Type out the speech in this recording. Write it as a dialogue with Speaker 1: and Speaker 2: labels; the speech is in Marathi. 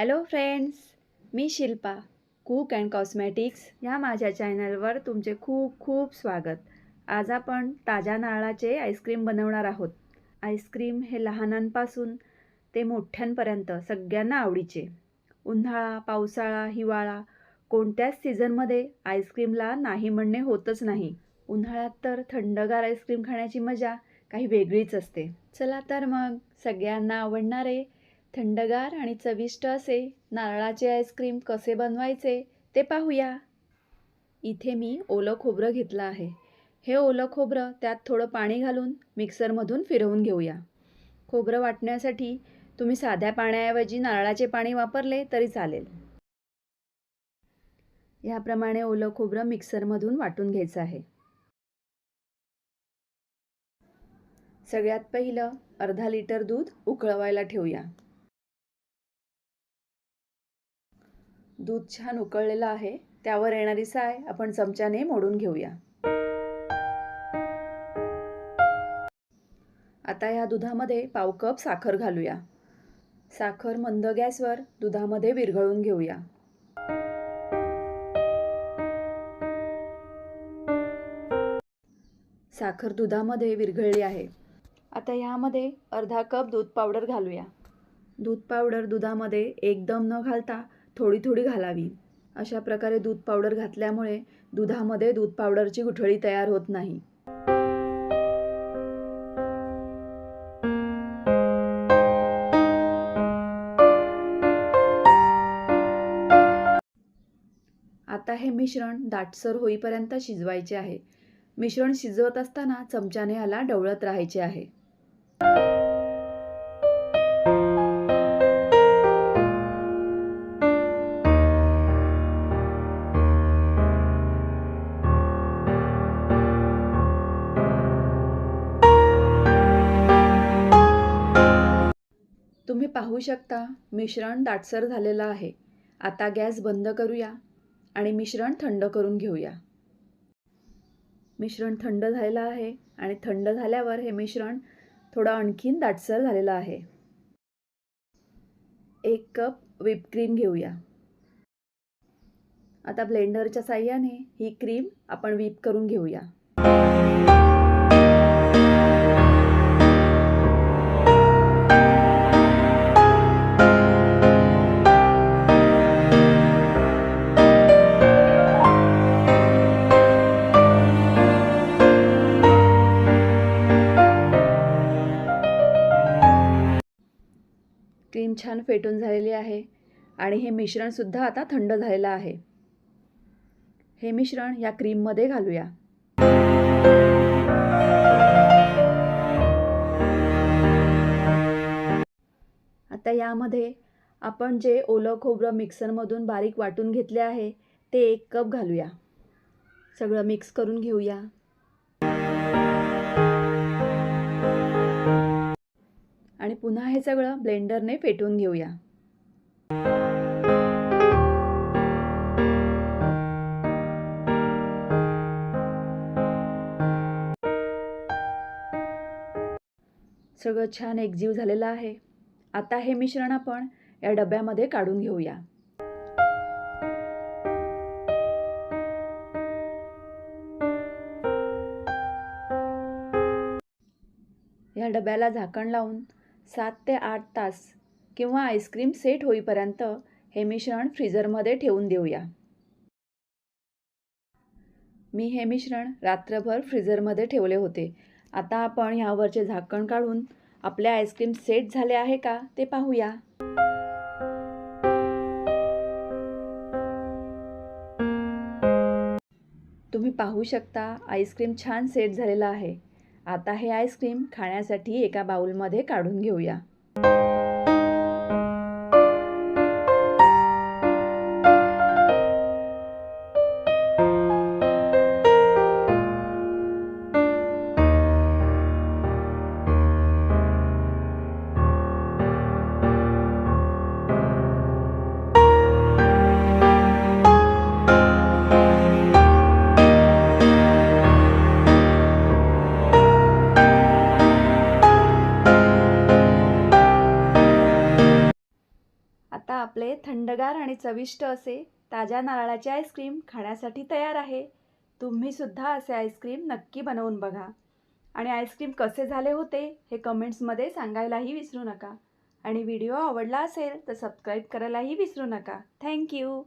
Speaker 1: हॅलो फ्रेंड्स मी शिल्पा कूक अँड कॉस्मॅटिक्स ह्या माझ्या चॅनलवर तुमचे खूप खूप स्वागत. आज आपण ताज्या नारळाचे आईस्क्रीम बनवणार आहोत. आईस्क्रीम हे लहानांपासून ते मोठ्यांपर्यंत सगळ्यांना आवडीचे. उन्हाळा पावसाळा हिवाळा कोणत्याच सीझनमध्ये आईस्क्रीमला नाही म्हणणे होतच नाही. उन्हाळ्यात तर थंडगार आईस्क्रीम खाण्याची मजा काही वेगळीच असते. चला तर मग सगळ्यांना आवडणारे थंडगार आणि चविष्ट असे नारळाचे आईस्क्रीम कसे बनवायचे ते पाहूया. इथे मी ओलं खोबरं घेतलं आहे. हे ओलं खोबरं त्यात थोडं पाणी घालून मिक्सरमधून फिरवून घेऊया. खोबरं वाटण्यासाठी तुम्ही साध्या पाण्याऐवजी नारळाचे पाणी वापरले तरी चालेल. ह्याप्रमाणे ओलं खोबरं मिक्सरमधून वाटून घ्यायचं आहे. सगळ्यात पहिलं अर्धा लिटर दूध उकळवायला ठेवूया. दूध छान उकळलेलं आहे. त्यावर येणारी साय आपण चमच्याने मोडून घेऊया. आता ह्या दुधामध्ये पाव कप साखर घालूया. साखर मंद गॅसवर दुधामध्ये विरघळून घेऊया. साखर दुधामध्ये विरघळली आहे. आता ह्यामध्ये अर्धा कप दूध पावडर घालूया. दूध पावडर दुधामध्ये एकदम न घालता थोडी थोडी घालावी. अशा प्रकारे दूध पावडर घातल्यामुळे दुधामध्ये दूध पावडरची गुठळी तयार होत नाही. आता हे मिश्रण दाटसर होईपर्यंत शिजवायचे आहे. मिश्रण शिजवत असताना चमच्याने याला डवळत राहायचे आहे. पाहू शकता मिश्रण दाटसर झालेलं आहे. आता गॅस बंद करूया आणि मिश्रण थंड करून घेऊया. मिश्रण थंड झालेलं आहे आणि थंड झाल्यावर हे मिश्रण थोडं आणखीन दाटसर झालेलं आहे. एक कप विपक्रीम घेऊया. आता ब्लेंडरच्या साह्याने ही क्रीम आपण व्हीप करून घेऊया. क्रीम छान फेटून झालेली आहे आणि हे मिश्रणसुद्धा आता थंड झालेलं आहे. हे मिश्रण या क्रीममध्ये घालूया. आता यामध्ये आपण जे ओलं खोबरं मिक्सरमधून बारीक वाटून घेतले आहे ते एक कप घालूया. सगळं मिक्स करून घेऊया. आणि पुन्हा हे सगळं ब्लेंडरने फेटून घेऊया. सगळं छान एकजीव झालेलं आहे. आता हे मिश्रण आपण या डब्यामध्ये काढून घेऊया. या डब्याला झाकण लावून सात ते आठ तास किंवा आईस्क्रीम सेट होईपर्यंत हे मिश्रण फ्रीजरमध्ये ठेवून देऊया. मी हे मिश्रण रात्रभर फ्रीझरमध्ये ठेवले होते. आता आपण ह्यावरचे झाकण काढून आपले आईस्क्रीम सेट झाले आहे का ते पाहूया. तुम्ही पाहू शकता आईस्क्रीम छान सेट झालेला आहे. आता हे आईस्क्रीम खाण्यासाठी एका बाउलमध्ये काढून घेऊया. आपले थंडगार आणि चविष्ट असे ताज्या नारळाचे आईस्क्रीम खाण्यासाठी तयार आहे. तुम्हीसुद्धा असे आईस्क्रीम नक्की बनवून बघा. आणि आईस्क्रीम कसे झाले होते हे कमेंट्समध्ये सांगायलाही विसरू नका. आणि व्हिडिओ आवडला असेल तर सबस्क्राईब करायलाही विसरू नका. थँक्यू